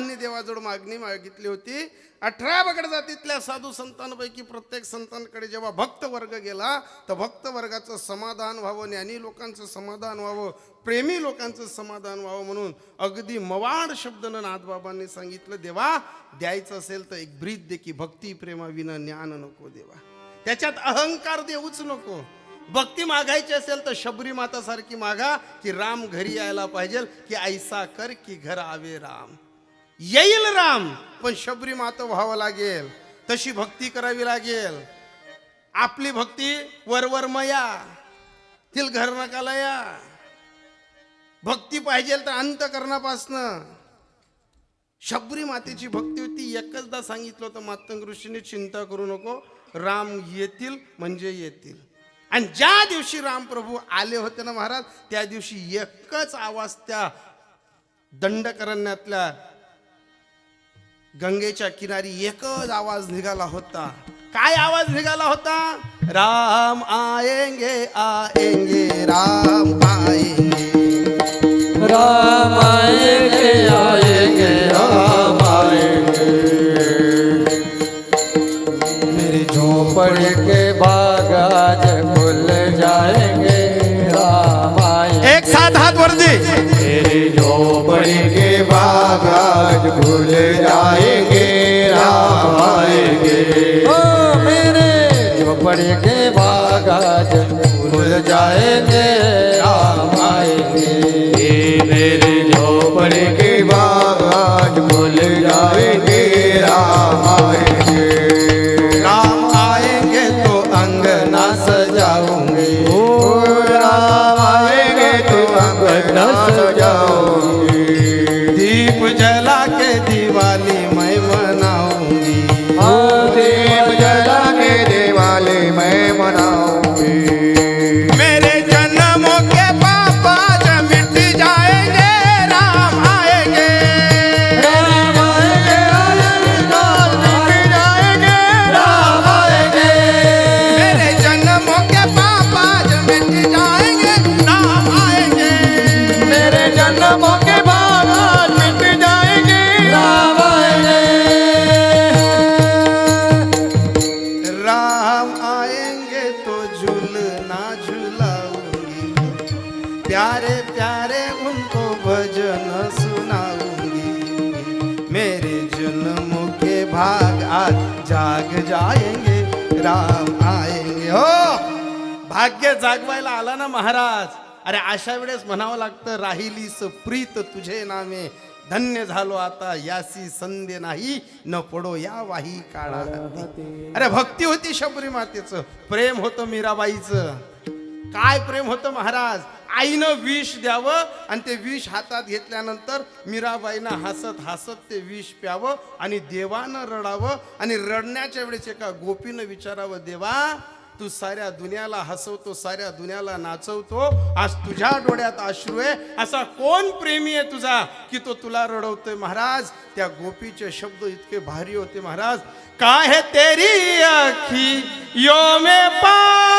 नाथबाबांनी देवाजवळ मागणी मागितली होती. अठरा बगड जातीतल्या साधू संतांपैकी प्रत्येक संतांकडे जेव्हा भक्त वर्ग गेला तर भक्त वर्गाचं समाधान व्हावं ज्ञानी लोकांचं समाधान व्हावं प्रेमी लोकांचं समाधान व्हावं म्हणून अगदी मवाड शब्दनं नाथबाबांनी सांगितलं देवा द्यायचं असेल तर एक ब्रीद दे की भक्ती प्रेमाविना ज्ञान नको देवा. त्याच्यात अहंकार देऊच नको. भक्ती मागायची असेल तर शबरी माता सारखी मागा की राम घरी यायला पाहिजे की ऐसा कर की घर आवे राम. येईल राम. पण शबरी माता व्हावं लागेल. तशी भक्ती करावी लागेल. आपली भक्ती वरवर मया. तिल घर नकाला या भक्ती पाहिजे तर अंतकरणापासनं. शबरी मातेची भक्ती होती. एकचदा सांगितलं होतं मातंग ऋषीने चिंता करू नको. राम येतील म्हणजे येतील. आणि ज्या दिवशी रामप्रभू आले होते ना महाराज त्या दिवशी एकच आवाज त्या दंडकरण्यातल्या गंगेच्या किनारी एकच आवाज निघाला होता. काय आवाज निघाला होता? राम आएंगे आएंगे राम आएंगे राम आएंगे आएंगे राम आएंगे मेरी झोपड़ी के बाग आज खुल जाएंगे राम आएंगे एक साथ हात वर दे मेरी झोपड़ी के बाग आज खुल जाएंगे राम आएंगे। ओ मेरे झोपड़ी के बाग आज खुल जाएंगे राम आएंगे। मेरे झोपड़ी के बाग आज खुल जाएंगे राम आएंगे। राम आएंगे तो अंगना सजाऊंगी। ओ राम आएंगे तो अंगना सजाऊंगी। मेरे जन्मों के भाग आज जाग जाएंगे राम आएंगे। हो! भाग्य जागवायला आला ना महाराज? अरे अशा वेळेस म्हणावं लागतं राहिलीस प्रीत तुझे नामे धन्य झालो आता यासी संधे नाही न पडो या वाही काळा अरे भक्ती होती शबरी मातेचं प्रेम होतं मीराबाईचं. काय प्रेम होतं महाराज? आईनं विष द्यावं आणि ते विष हातात घेतल्यानंतर मीराबाईनं हसत हसत ते विष प्यावं आणि देवानं रडावं आणि रडण्याच्या वेळेस एका गोपीनं विचारावं देवा तू साऱ्या दुनियाला हसवतो साऱ्या दुनियाला नाचवतो आज तुझ्या डोळ्यात अश्रू आहे. असा कोण प्रेमी आहे तुझा की तो तुला रडवतोय? महाराज त्या गोपीचे शब्द इतके भारी होते महाराज. काय है तेरी आखी? यो मे पा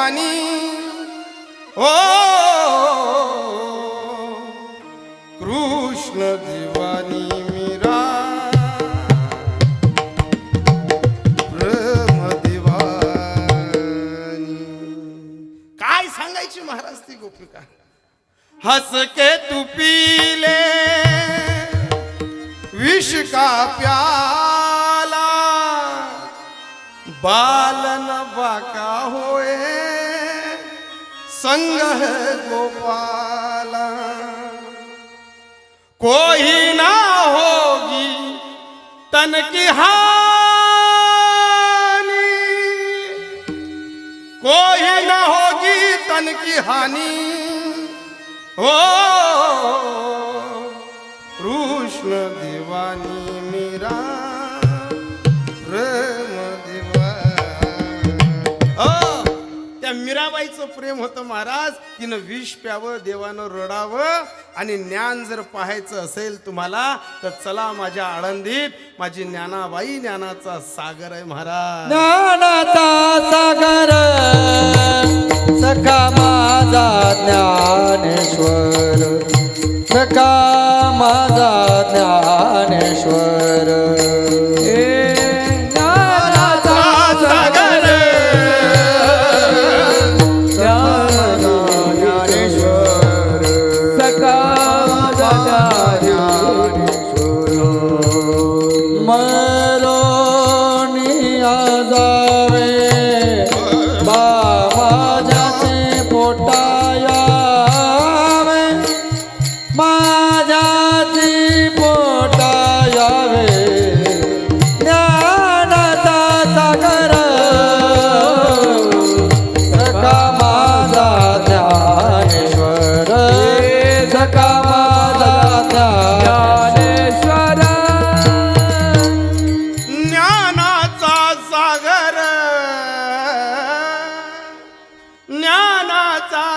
आखियों में पानी ओ कृष्ण दीवानी मीरा. प्रेम दीवानी. अशी महाराज ती गोपिका? हसके तू पीले विष का प्याला. बालन बाका संग है गोपाला। कोई ना होगी तन की हानि। कोई न होगी तन की हानि। हो कृष्ण त्या मीराबाईचं प्रेम होतं महाराज. तिनं विष प्यावं देवानं रडावं आणि ज्ञान जर पाहायचं असेल तुम्हाला तर चला माझ्या आळंदीत माझी ज्ञानाबाई ज्ञानाचा सागर आहे महाराज. ज्ञानाचा सागर सखा माझा ज्ञानेश्वर. सखा माझा ज्ञानेश्वर.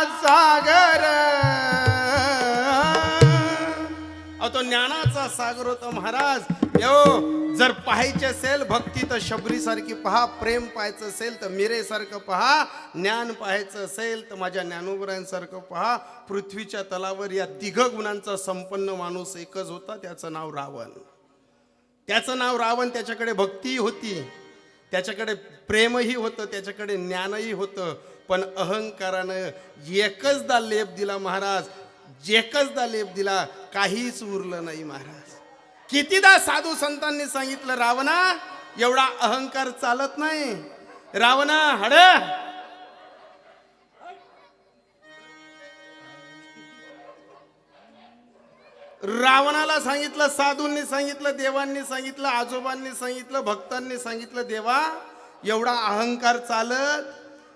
सागर. तो ज्ञानाचा सागर होता महाराज. यो जर पाहायचे असेल भक्ती तर शबरीसारखी पहा प्रेम पाहायचं असेल तर मिरेसारखं पहा ज्ञान पाहायचं असेल तर माझ्या ज्ञानोबरांसारखं पहा पृथ्वीच्या तलावर या तिघ गुणांचा संपन्न माणूस एकच होता त्याचं नाव रावण. त्याचं नाव रावण त्याच्याकडे भक्तीही होती. त्याच्याकडे प्रेमही होतं त्याच्याकडे ज्ञानही होतं. पण अहंकारानं एकचदा लेप दिला महाराज एकचदा लेप दिला काहीच उरलं नाही महाराज. कितीदा साधू संतांनी सांगितलं रावणा एवढा अहंकार चालत नाही. रावणा हड. रावणाला सांगितलं साधूंनी सांगितलं देवांनी सांगितलं आजोबांनी सांगितलं भक्तांनी सांगितलं देवा एवढा अहंकार चालत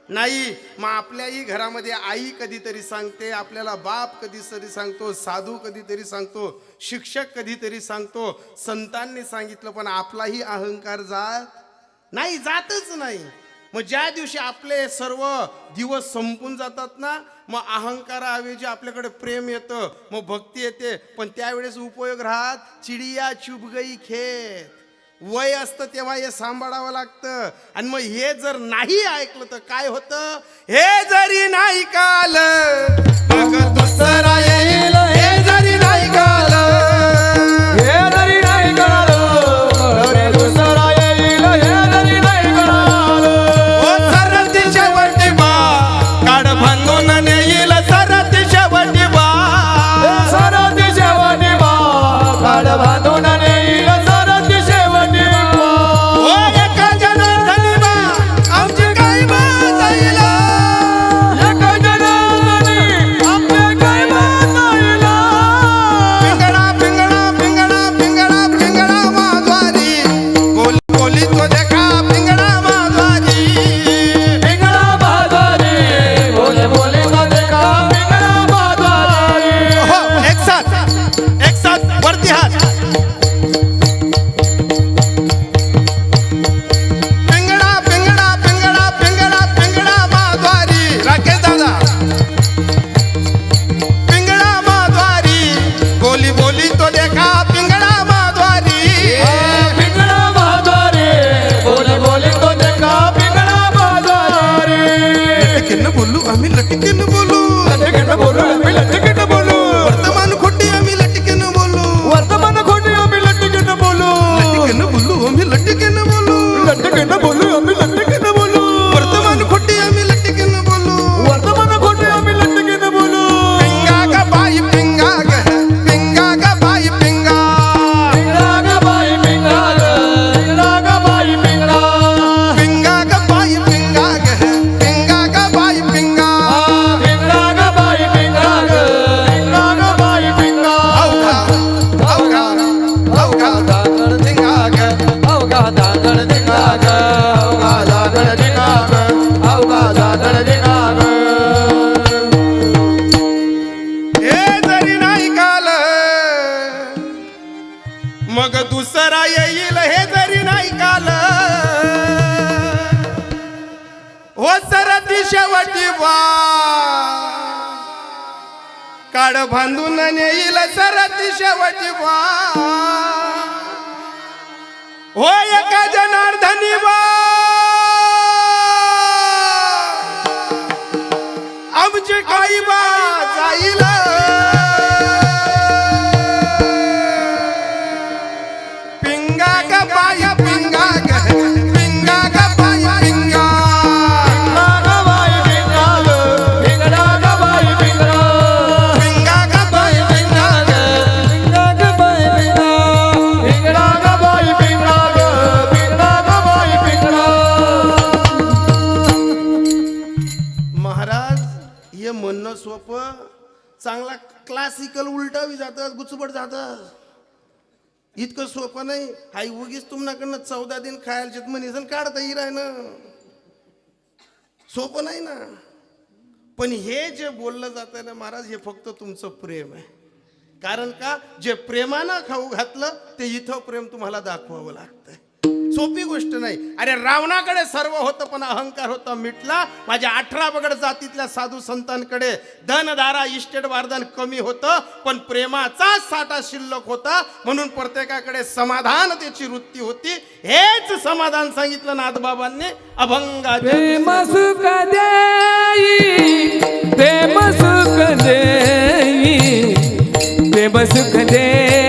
नाही मग आपल्याही घरामध्ये आई कधीतरी सांगते आपल्याला बाप कधीतरी सांगतो साधू कधीतरी सांगतो शिक्षक कधीतरी सांगतो. संतांनी सांगितलं पण आपलाही अहंकार जात नाही जातच नाही. मग ज्या दिवशी आपले सर्व दिवस संपून जातात ना मग अहंकाराऐवजी आपल्याकडे प्रेम येतं मग भक्ती येते. पण त्यावेळेस उपयोग राहत चिडिया चुब गई खेत. वय असतं तेव्हा हे सांभाळावं लागतं. आणि मग हे जर नाही ऐकलं तर काय होतं? हे जरी नाही काल दुसरा येईल. काड बांधून नेईल सरती शेवटी वा हो एका जनार्दनी वा आमची काही बा. इतकं सोपं नाही. आई उगीच तुमच्याकडनं चौदा दिन खायला म्हणीसन काढता येईल आहे ना सोपं नाही ना. पण हे जे बोललं जातं ना महाराज हे फक्त तुमचं प्रेम आहे. कारण का? जे प्रेमानं खाऊ घातलं ते इथं प्रेम तुम्हाला दाखवावं लागतंय. सोपी गोष्ट नाही. अरे रावणाकडे सर्व होतं पण अहंकार होता मिटला. माझ्या अठरा बगड जातीतल्या साधू संतांकडे धनदारा इस्टेट वारदान कमी होतं पण प्रेमाचा साठा शिल्लक होता. म्हणून प्रत्येकाकडे समाधान त्याची वृत्ती होती. हेच समाधान सांगितलं नाथबाबांनी. अभंगाच्या प्रेम सुख देई प्रेम सुख देई.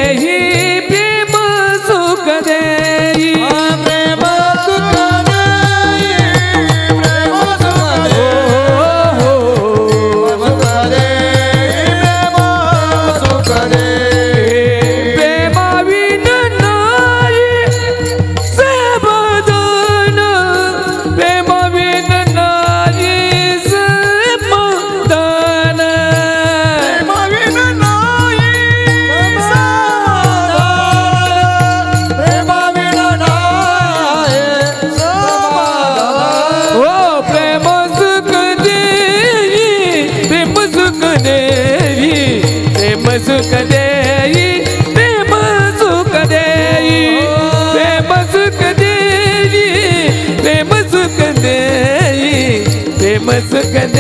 மசகன